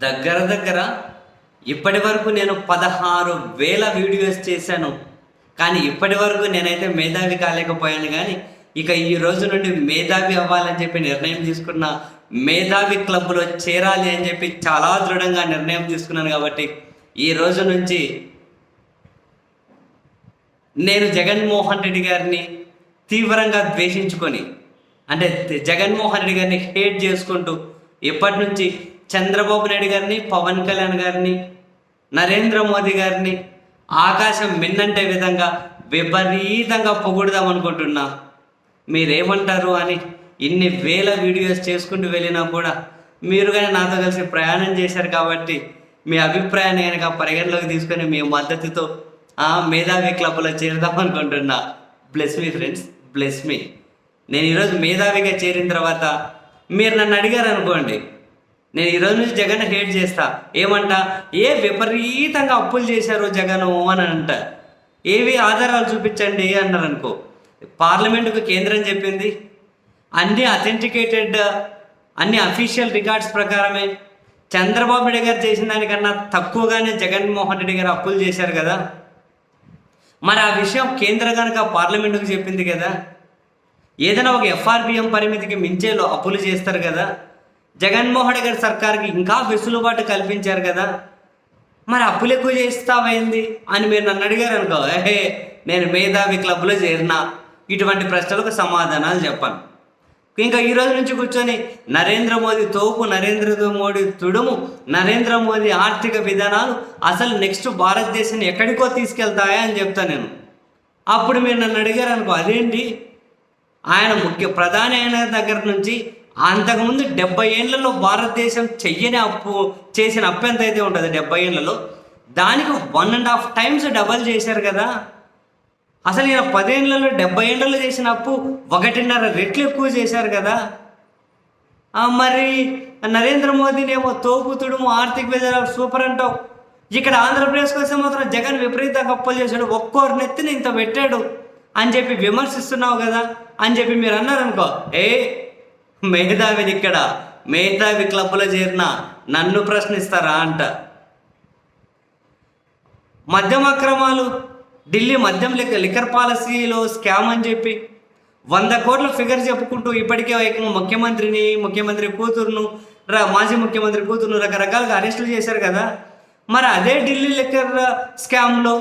దగ్గర దగ్గర ఇప్పటి వరకు నేను పదహారు వేల వీడియోస్ చేశాను. కానీ ఇప్పటి వరకు నేనైతే మేధావి కాలేకపోయాను కానీ ఇక ఈ రోజు నుండి మేధావి అవ్వాలని చెప్పి నిర్ణయం తీసుకున్న మేధావి క్లబ్లో చేరాలి అని చెప్పి చాలా దృఢంగా నిర్ణయం తీసుకున్నాను కాబట్టి ఈ రోజు నుంచి నేను జగన్మోహన్ రెడ్డి గారిని తీవ్రంగా ద్వేషించుకొని అంటే జగన్మోహన్ రెడ్డి గారిని హేట్ చేసుకుంటూ ఇప్పటి నుంచి చంద్రబాబు నాయుడు గారిని పవన్ కళ్యాణ్ గారిని నరేంద్ర మోదీ గారిని ఆకాశం మిన్నంటే విధంగా విపరీతంగా పొగుడుదాం అనుకుంటున్నా. మీరేమంటారు అని ఇన్ని వేల వీడియోస్ చేసుకుంటూ వెళ్ళినా కూడా మీరు కానీ నాతో కలిసి ప్రయాణం చేశారు కాబట్టి మీ అభిప్రాయాన్ని కనుక పరిగణలోకి తీసుకొని మీ మద్దతుతో ఆ మేధావి క్లబ్లో చేరుదాం అనుకుంటున్నా. Bless me friends bless me నేను ఈరోజు మేధావిగా చేరిన తర్వాత మీరు నన్ను అడిగారు అనుకోండి నేను ఈరోజు నుంచి జగన్ హేట్ చేస్తా. ఏమంటా? ఏ విపరీతంగా అప్పులు చేశారు జగన్ అని అంట. ఏవి ఆధారాలు చూపించండి అన్నారు అనుకో. పార్లమెంటుకు కేంద్రం చెప్పింది. అన్ని అథెంటికేటెడ్ అన్ని అఫీషియల్ రికార్డ్స్ ప్రకారమే. చంద్రబాబు నాయుడు గారు చేసిన దానికన్నా తక్కువగానే జగన్మోహన్ రెడ్డి గారు అప్పులు చేశారు కదా. మరి ఆ విషయం కేంద్ర కనుక పార్లమెంటుకు చెప్పింది కదా. ఏదైనా ఒక ఎఫ్ఆర్బిఎం పరిమితికి మించేలో అప్పులు చేస్తారు కదా. జగన్మోహన్ గారి సర్కార్కి ఇంకా వెసులుబాటు కల్పించారు కదా. మరి అప్పులు ఎక్కువ చేస్తావైంది అని మీరు నన్ను అడిగారు అనుకో. ఏహే నేను మేధావి క్లబ్లో చేరినా? ఇటువంటి ప్రశ్నలకు సమాధానాలు చెప్పాను. ఇంకా ఈ రోజు నుంచి కూర్చొని నరేంద్ర మోదీ తోపు నరేంద్ర మోడీ తుడుము నరేంద్ర మోదీ ఆర్థిక విధానాలు అసలు నెక్స్ట్ భారతదేశాన్ని ఎక్కడికో తీసుకెళ్తాయా అని చెప్తాను నేను. అప్పుడు మీరు నన్ను అడిగారు అనుకో అదేంటి? ఆయన ముఖ్య ప్రధాని అయిన దగ్గర నుంచి అంతకుముందు డెబ్బై ఏళ్ళలో భారతదేశం చెయ్యని అప్పు చేసిన అప్పు ఎంత అయితే ఉంటుంది డెబ్బై ఏళ్ళలో దానికి one and half times double చేశారు కదా. అసలు ఈయన పదేళ్ళలో డెబ్బై ఏళ్ళలో చేసిన అప్పు ఒకటిన్నర రెట్లు ఎక్కువ చేశారు కదా. మరి నరేంద్ర మోదీనేమో తోపుతుడుమో ఆర్థిక విధానాలు సూపర్ అంటావు. ఇక్కడ ఆంధ్రప్రదేశ్కి వస్తే మాత్రం జగన్ విపరీతంగా అప్పులు చేశాడు. ఒక్కోరు నెత్తిని ఇంత పెట్టాడు అని చెప్పి విమర్శిస్తున్నావు కదా అని చెప్పి మీరు అన్నారనుకో ఏ మేధావిని ఇక్కడ మేధావి క్లబ్లో చేరిన నన్ను ప్రశ్నిస్తారా అంట. మద్యం అక్రమాలు ఢిల్లీ మద్యం లిక్ లిక్కర్ పాలసీలో స్కామ్ అని చెప్పి వంద కోట్ల ఫిగర్ చెప్పుకుంటూ ఇప్పటికే ముఖ్యమంత్రిని ముఖ్యమంత్రి కూతురును మాజీ ముఖ్యమంత్రి కూతురును రకరకాలుగా అరెస్టులు చేశారు కదా. మరి అదే ఢిల్లీ లిక్కర్ స్కామ్లో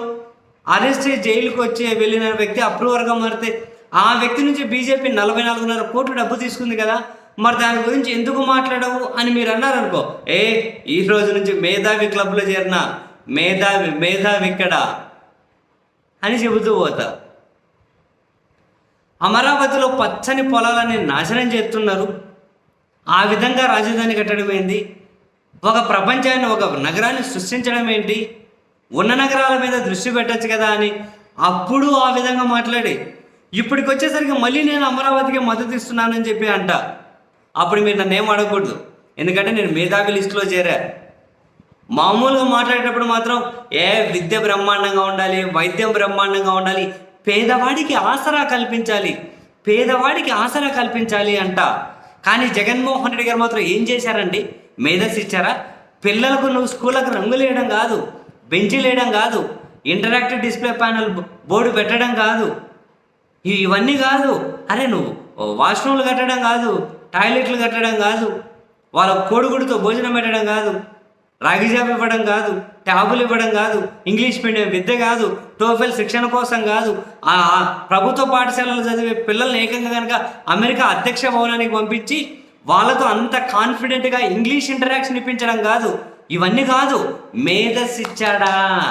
అరెస్ట్ జైలుకు వచ్చి వెళ్ళిన వ్యక్తి అప్రూవర్గా మారితే ఆ వ్యక్తి నుంచి బీజేపీ నలభై నాలుగున్నర కోట్లు డబ్బు తీసుకుంది కదా మరి దాని గురించి ఎందుకు మాట్లాడవు అని మీరు అన్నారనుకో ఏ ఈ రోజు నుంచి మేధావి క్లబ్లో చేరిన మేధావి మేధావి ఇక్కడ అని చెబుతూ పోతా. అమరావతిలో పచ్చని పొలాలని నాశనం చేస్తున్నారు. ఆ విధంగా రాజధాని కట్టడం ఏంటి? ఒక ప్రపంచాన్ని ఒక నగరాన్ని సృష్టించడం ఏంటి? ఉన్న నగరాల మీద దృష్టి పెట్టచ్చు కదా అని అప్పుడు ఆ విధంగా మాట్లాడి ఇప్పటికి వచ్చేసరికి మళ్ళీ నేను అమరావతికి మద్దతు ఇస్తున్నానని చెప్పి అంట. అప్పుడు మీరు నన్ను ఏం అడగకూడదు. ఎందుకంటే నేను మేధావి లిస్టులో చేరా. మామూలుగా మాట్లాడేటప్పుడు మాత్రం ఏ విద్య బ్రహ్మాండంగా ఉండాలి వైద్యం బ్రహ్మాండంగా ఉండాలి పేదవాడికి ఆసరా కల్పించాలి పేదవాడికి ఆసరా కల్పించాలి అంట. కానీ జగన్మోహన్ రెడ్డి గారు మాత్రం ఏం చేశారండి? మేధస్సు ఇచ్చారా? పిల్లలకు నువ్వు స్కూళ్ళకు రంగులు వేయడం కాదు బెంచీలు వేయడం కాదు ఇంటరాక్టివ్ డిస్ప్లే ప్యానల్ బోర్డు పెట్టడం కాదు ఇవన్నీ కాదు. అరే నువ్వు వాష్రూమ్లు కట్టడం కాదు టాయిలెట్లు కట్టడం కాదు వాళ్ళ కోడిగుడితో భోజనం పెట్టడం కాదు రాగి జాబ్ ఇవ్వడం కాదు ట్యాబులు ఇవ్వడం కాదు ఇంగ్లీష్ మీడియం విద్య కాదు టోఫెల్ శిక్షణ కోసం కాదు ఆ ప్రభుత్వ పాఠశాలలు చదివే పిల్లల్ని ఏకంగా కనుక అమెరికా అధ్యక్ష భవనానికి పంపించి వాళ్ళతో అంత కాన్ఫిడెంట్గా ఇంగ్లీష్ ఇంటరాక్షన్ ఇప్పించడం కాదు. ఇవన్నీ కాదు. మేధస్సు ఇచ్చాడా?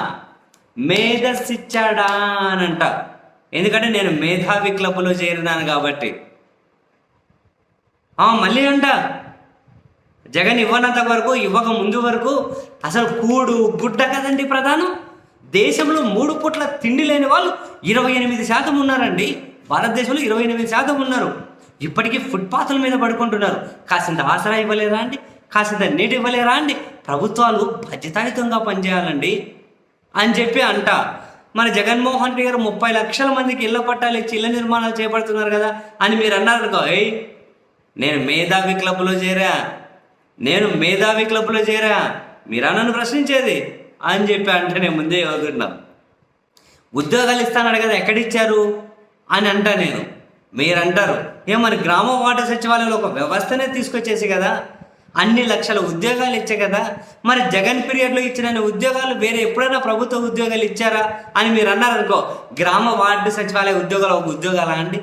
మేధస్సు ఇచ్చాడా అని అంట ఎందుకంటే నేను మేధావి క్లబ్లో చేరినాను కాబట్టి. మళ్ళీ అంట. జగన్ ఇవ్వనంత వరకు ఇవ్వక ముందు వరకు అసలు కూడు గుడ్డ కదండి ప్రధానం? దేశంలో మూడు పూట్ల తిండి లేని వాళ్ళు ఇరవై ఎనిమిది శాతం ఉన్నారండి. భారతదేశంలో ఇరవై ఎనిమిది శాతం ఉన్నారు. ఇప్పటికీ ఫుట్పాత్ల మీద పడుకుంటున్నారు. కాసింత ఆసరా ఇవ్వలేరా అండి? కాసింత నీటి ఇవ్వలేరా అండి? ప్రభుత్వాలు బాధ్యతాయుతంగా పనిచేయాలండి. అని చెప్పి అంట. మన జగన్మోహన్ రెడ్డి గారు ముప్పై లక్షల మందికి ఇళ్ళ పట్టాలు ఇచ్చి ఇళ్ళ నిర్మాణాలు చేపడుతున్నారు కదా అని మీరు అన్నారనుకో ఏయ్ నేను మేధావి క్లబ్లో చేరా నేను మేధావి క్లబ్లో చేరా మీరా నన్ను ప్రశ్నించేది అని చెప్పి అంటే నేను ముందే చదువుతున్నా ఉద్యోగాలు ఇస్తానడు కదా ఎక్కడిచ్చారు? అని అంటా నేను. మీరంటారు ఏ మరి గ్రామ వాటర్ సచివాలయంలో ఒక వ్యవస్థనే తీసుకొచ్చేసి కదా అన్ని లక్షల ఉద్యోగాలు ఇచ్చే కదా? మరి జగన్ పీరియడ్లో ఇచ్చిన ఉద్యోగాలు వేరే ఎప్పుడైనా ప్రభుత్వ ఉద్యోగాలు ఇచ్చారా? అని మీరు అన్నారనుకో గ్రామ వార్డు సచివాలయ ఉద్యోగాలు ఒక ఉద్యోగాలా అండి?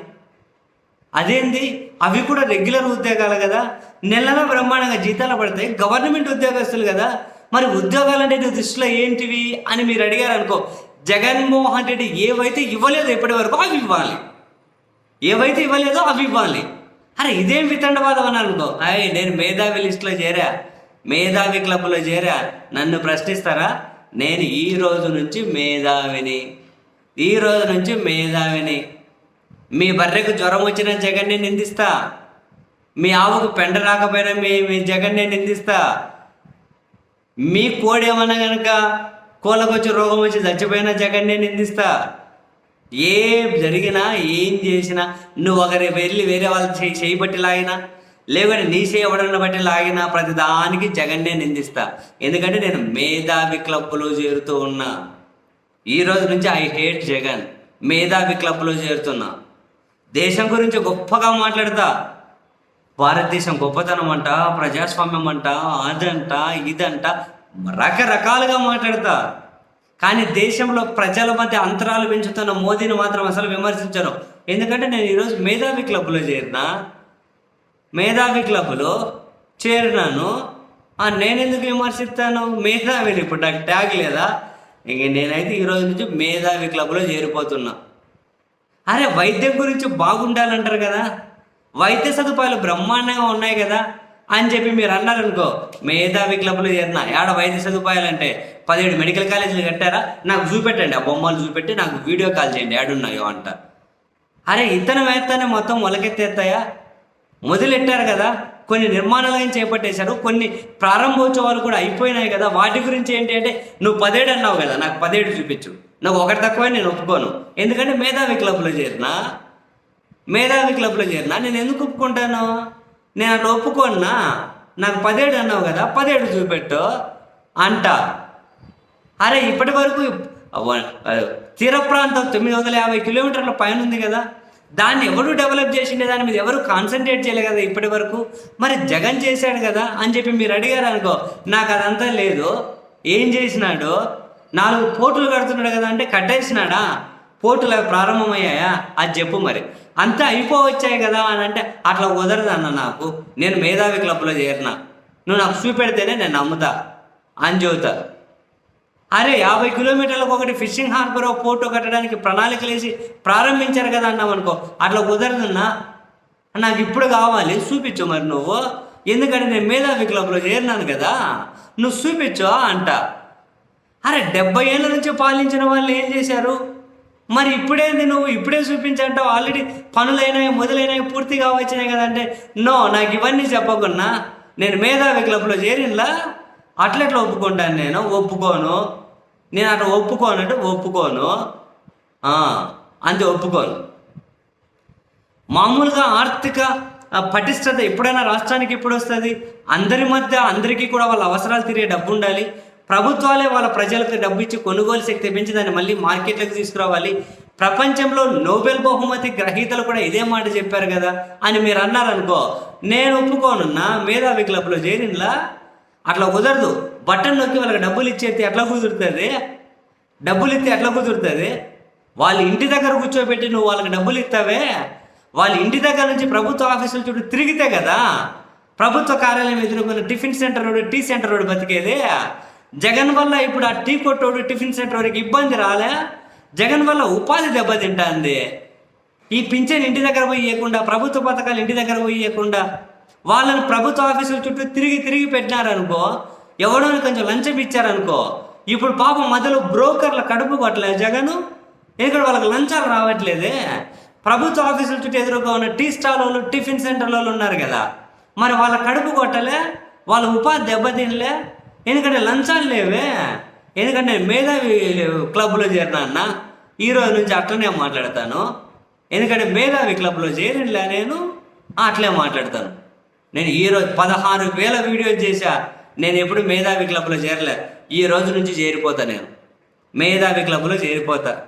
అదేంది? అవి కూడా రెగ్యులర్ ఉద్యోగాలు కదా? నెలల బ్రహ్మాండంగా జీతాలు పడతాయి గవర్నమెంట్ ఉద్యోగస్తులు కదా? మరి ఉద్యోగాలు అంటే దృష్టిలో ఏంటివి అని మీరు అడిగారు అనుకో జగన్మోహన్ రెడ్డి ఏవైతే ఇవ్వలేదో ఇప్పటి వరకు అవి ఇవ్వాలి. ఏవైతే ఇవ్వలేదో అవి ఇవ్వాలి. అరే ఇదేం వితండవాదం అని అనుకో అయ్యి నేను మేధావి లిస్టులో చేరా. మేధావి క్లబ్లో చేరా. నన్ను ప్రశ్నిస్తారా? నేను ఈ రోజు నుంచి మేధావిని. ఈ రోజు నుంచి మేధావిని. మీ బర్రెకు జ్వరం వచ్చిన జగన్నే నిందిస్తా. మీ ఆవుకు పెండ రాకపోయినా మీ మీ జగన్నే నిందిస్తా. మీ కోడేమన్నా కనుక కోళ్ళకొచ్చి రోగం వచ్చి చచ్చిపోయిన జగన్నే నిందిస్తా. ఏం జరిగినా ఏం చేసినా నువ్వు ఒకరి వెళ్ళి వేరే వాళ్ళు చేయి బట్టి లాగినా లేకుంటే నీ చేయబడిన బట్టి లాగినా ప్రతి దానికి జగన్నే నిందిస్తా. ఎందుకంటే నేను మేధావి క్లబ్లో చేరుతూ ఉన్నా. ఈ రోజు నుంచి ఐ హేట్ జగన్. మేధావి క్లబ్లో చేరుతున్నా. దేశం గురించి గొప్పగా మాట్లాడతా. భారతదేశం గొప్పతనం అంట ప్రజాస్వామ్యం అంట అదంట ఇదంట రకరకాలుగా మాట్లాడతా. కానీ దేశంలో ప్రజల మధ్య అంతరాలు పెంచుతున్న మోదీని మాత్రం అసలు విమర్శించను ఎందుకంటే నేను ఈరోజు మేధావి క్లబ్లో చేరినా మేధావి క్లబ్లో చేరినాను. నేనెందుకు విమర్శిస్తాను? మేధావిని ఇప్పుడు నాకు ట్యాగ్ లేదా? ఇంక నేనైతే ఈరోజు నుంచి మేధావి క్లబ్లో చేరిపోతున్నా. అరే వైద్యం గురించి బాగుండాలంటారు కదా? వైద్య సదుపాయాలు బ్రహ్మాండంగా ఉన్నాయి కదా? అని చెప్పి మీరు అన్నారనుకో మేధావి క్లబ్లో చేరిన ఏడ వైద్య సదుపాయాలు అంటే పదిహేడు మెడికల్ కాలేజీలు కట్టారా? నాకు చూపెట్టండి. ఆ బొమ్మలు చూపెట్టి నాకు వీడియో కాల్ చేయండి. ఏడున్నాయో అంట. అరే ఇతను వేస్తానే మొత్తం మొలకెత్తేస్తాయా? మొదలెట్టారు కదా. కొన్ని నిర్మాణాలను చేపట్టేశారు? కొన్ని ప్రారంభోత్సవాలు కూడా అయిపోయినాయి కదా. వాటి గురించి ఏంటి అంటే నువ్వు పదేడు అన్నావు కదా. నాకు పదేడు చూపించు. నాకు ఒకటి తక్కువ నేను ఒప్పుకోను. ఎందుకంటే మేధావి క్లబ్లో చేరినా? మేధావి క్లబ్లో చేరినా? నేను ఎందుకు ఒప్పుకుంటాను? నేను అట్లా ఒప్పుకోన్నా నాకు పదేడు అన్నావు కదా పదేడు చూపెట్టు అంట. అరే ఇప్పటి వరకు తీర ప్రాంతం తొమ్మిది వందల యాభై కిలోమీటర్ల పైన ఉంది కదా. దాన్ని ఎవరు డెవలప్ చేసిండే దాని మీద ఎవరు కాన్సన్ట్రేట్ చేయలేదు కదా ఇప్పటి వరకు. మరి జగన్ చేశాడు కదా అని చెప్పి మీరు అడిగారు అనుకో నాకు అదంతా లేదు. ఏం చేసినాడు? నాలుగు పోర్టులు కడుతున్నాడు కదా అంటే కట్టేసినాడా? పోర్టులు అవి ప్రారంభమయ్యాయా? అది చెప్పు మరి. అంతా అయిపోవచ్చాయి కదా అని అంటే అట్లా కుదరదు అన్న నాకు. నేను మేధావి క్లబ్లో చేరిన. నువ్వు నాకు చూపెడితేనే నేను నమ్ముతా. అని చెబుతా. అరే యాభై కిలోమీటర్లకు ఒకటి ఫిషింగ్ హార్బర్ పోర్టు కట్టడానికి ప్రణాళికలు వేసి ప్రారంభించారు కదా అన్నాం అనుకో అట్లా కుదరదన్నా? నాకు ఇప్పుడు కావాలి. చూపించు మరి నువ్వు. ఎందుకంటే నేను మేధావి క్లబ్లో చేరినాను కదా. నువ్వు చూపించు అంట. అరే డెబ్బై ఏళ్ళ నుంచి పాలించిన వాళ్ళు ఏం చేశారు? మరి ఇప్పుడేంది నువ్వు ఇప్పుడే చూపించంటావు ఆల్రెడీ పనులైనాయి మొదలైనాయి పూర్తిగా వచ్చినాయి కదంటే నో నాకు ఇవన్నీ చెప్పకుండా నేను మేధావి క్లబ్లో చేరినలా అట్లెట్లా ఒప్పుకుంటాను నేను? ఒప్పుకోను. నేను అట్లా ఒప్పుకోను అంటే ఒప్పుకోను. అంతే ఒప్పుకోను. మామూలుగా ఆర్థిక పటిష్టత ఎప్పుడైనా రాష్ట్రానికి ఎప్పుడు వస్తుంది? అందరి మధ్య అందరికీ కూడా వాళ్ళ అవసరాలు తిరిగే డబ్బు ఉండాలి. ప్రభుత్వాలే వాళ్ళ ప్రజలకు డబ్బు ఇచ్చి కొనుగోలు శక్తి పెంచి దాన్ని మళ్ళీ మార్కెట్లకు తీసుకురావాలి. ప్రపంచంలో నోబెల్ బహుమతి గ్రహీతలు కూడా ఇదే మాట చెప్పారు కదా అని మీరు అన్నారనుకో నేను ఒప్పుకోనున్నా మేధావి క్లబ్లో చేరినలా అట్లా కుదరదు. బట్టన్ నొక్కి వాళ్ళకి డబ్బులు ఇచ్చేస్తే ఎట్లా కుదురుతుంది? డబ్బులు ఇస్తే ఎట్లా కుదురుతుంది? వాళ్ళ ఇంటి దగ్గర కూర్చోబెట్టి నువ్వు వాళ్ళకి డబ్బులు ఇస్తావే? వాళ్ళ ఇంటి దగ్గర నుంచి ప్రభుత్వ ఆఫీసుల చుట్టూ తిరిగితే కదా? ప్రభుత్వ కార్యాలయం ఎదుర్కొన్న tiffin centre road tea centre road బతికేది? జగన్ వల్ల ఇప్పుడు ఆ టీ కొట్టోడు టిఫిన్ సెంటర్ వరకు ఇబ్బంది రాలే. జగన్ వల్ల ఉపాధి దెబ్బతింటాంది. ఈ పింఛన్ ఇంటి దగ్గర పోయి ఇవ్వకుండా ప్రభుత్వ పథకాలు ఇంటి దగ్గర పోయి ఇవ్వకుండా వాళ్ళని ప్రభుత్వ ఆఫీసుల చుట్టూ తిరిగి తిరిగి పెట్టినారనుకో ఎవడో కొంచెం లంచం ఇచ్చారనుకో ఇప్పుడు పాపం మధ్యలో బ్రోకర్ల కడుపు కొట్టలే జగను. ఇక్కడ వాళ్ళకి లంచాలు రావట్లేదే. ప్రభుత్వ ఆఫీసుల చుట్టూ ఎదురుగా ఉన్న టీ స్టాల్ వాళ్ళు టిఫిన్ సెంటర్ వాళ్ళు ఉన్నారు కదా. మరి వాళ్ళ కడుపు కొట్టలే వాళ్ళ ఉపాధి దెబ్బతినలే. ఎందుకంటే లంచాలు లేవే. ఎందుకంటే నేను మేధావి క్లబ్లో చేరినా అన్న ఈ రోజు నుంచి అట్లనే మాట్లాడతాను. ఎందుకంటే మేధావి క్లబ్లో చేరినలే నేను అట్లే మాట్లాడతాను. నేను ఈ రోజు పదహారు వేల వీడియోలు చేశా. నేను ఎప్పుడు మేధావి క్లబ్లో చేరలే. ఈ రోజు నుంచి చేరిపోతా నేను. మేధావి క్లబ్లో చేరిపోతా.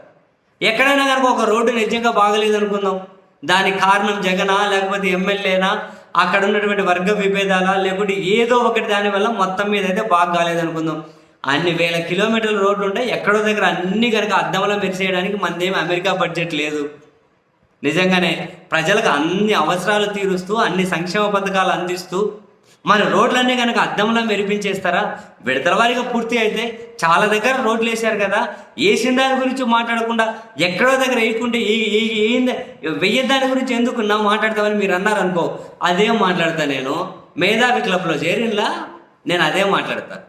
ఎక్కడైనా కనుక ఒక రోడ్డు నిజంగా బాగలేదు అనుకుందాం దానికి కారణం జగనా లేకపోతే ఎమ్మెల్యేనా? అక్కడ ఉన్నటువంటి వర్గ విభేదాల లేకుంటే ఏదో ఒకటి దానివల్ల మొత్తం మీద అయితే బాగా కాలేదనుకుందాం అన్ని వేల కిలోమీటర్ల రోడ్లు ఉంటాయి ఎక్కడో దగ్గర అన్ని కనుక అద్దంలో మెరిసేయడానికి మనదేమి అమెరికా బడ్జెట్ లేదు. నిజంగానే ప్రజలకు అన్ని అవసరాలు తీరుస్తూ అన్ని సంక్షేమ పథకాలు అందిస్తూ మరి రోడ్లన్నీ కనుక అద్దంలో మెరిపించేస్తారా? విడతల వారిగా పూర్తి అయితే చాలా దగ్గర రోడ్లు వేశారు కదా. వేసిన దాని గురించి మాట్లాడకుండా ఎక్కడో దగ్గర వేయకుంటే ఈ ఈ- ఏంది వెయ్యి దాని గురించి ఎందుకు నా మాట్లాడతామని మీరు అన్నారు అనుకో అదే మాట్లాడతా నేను. మేధావి క్లబ్లో చేరినలా నేను అదే మాట్లాడతా.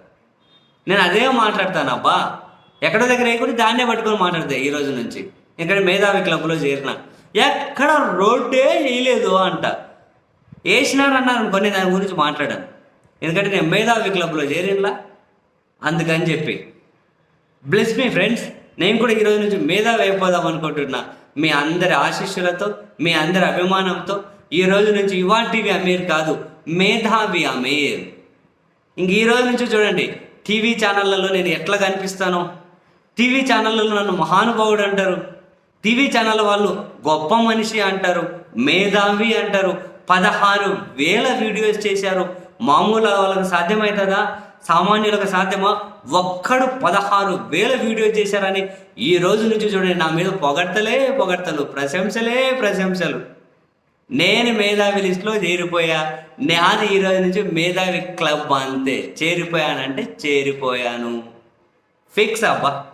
నేను అదే మాట్లాడతాను అబ్బా. ఎక్కడో దగ్గర వేయకుండా దాన్నే పట్టుకొని మాట్లాడతా ఈ రోజు నుంచి. ఇక్కడ మేధావి క్లబ్లో చేరిన. ఎక్కడ రోడ్డే వేయలేదు అంట. వేసినాడు అన్నారు అనుకోని దాని గురించి మాట్లాడాను. ఎందుకంటే నేను మేధావి క్లబ్లో చేరినలా అందుకని చెప్పి. బ్లెస్ మీ ఫ్రెండ్స్ నేను కూడా ఈరోజు నుంచి మేధావి అయిపోదాం అనుకుంటున్నా. మీ అందరి ఆశీస్సులతో మీ అందరి అభిమానంతో. ఈ రోజు నుంచి యువా టీవీ అమీర్ కాదు మేధావి అమీర్. ఇంక ఈ రోజు నుంచి చూడండి టీవీ ఛానళ్ళలో నేను ఎట్లా కనిపిస్తానో. టీవీ ఛానళ్ళలో నన్ను మహానుభావుడు అంటారు. టీవీ ఛానల్ వాళ్ళు గొప్ప మనిషి అంటారు మేధావి అంటారు. పదహారు వేల వీడియోస్ చేశారు. మామూలు వాళ్ళకి సాధ్యమవుతుందా సామాన్యులకు సాధ్యమా? ఒక్కడు పదహారు వేల వీడియోస్ చేశారని ఈ రోజు నుంచి చూడండి. నా మీద పొగడ్తలే పొగడ్తలు ప్రశంసలే ప్రశంసలు. నేను మేధావి లిస్ట్లో చేరిపోయా. నేను ఈ రోజు నుంచి మేధావి క్లబ్ అంతే. చేరిపోయానంటే చేరిపోయాను. ఫిక్స్ అబ్బా.